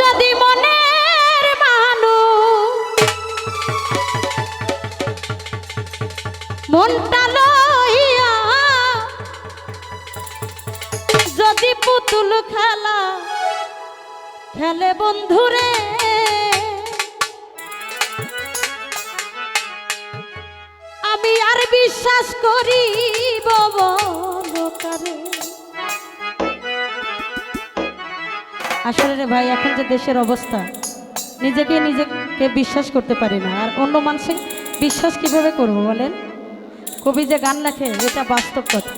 যদি মনের মানুষ মনটা যদি পুতুল খেলা খেলে বন্ধুরে আমি আর বিশ্বাস করি? বলকারে আসলে রে ভাই, এখন যে দেশের অবস্থা, নিজেকে নিজেকে বিশ্বাস করতে পারি না। আর অন্য মানুষের বিশ্বাস কীভাবে করব বলেন? কবি যে গান লেখে, এটা বাস্তব কথা।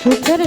সুখের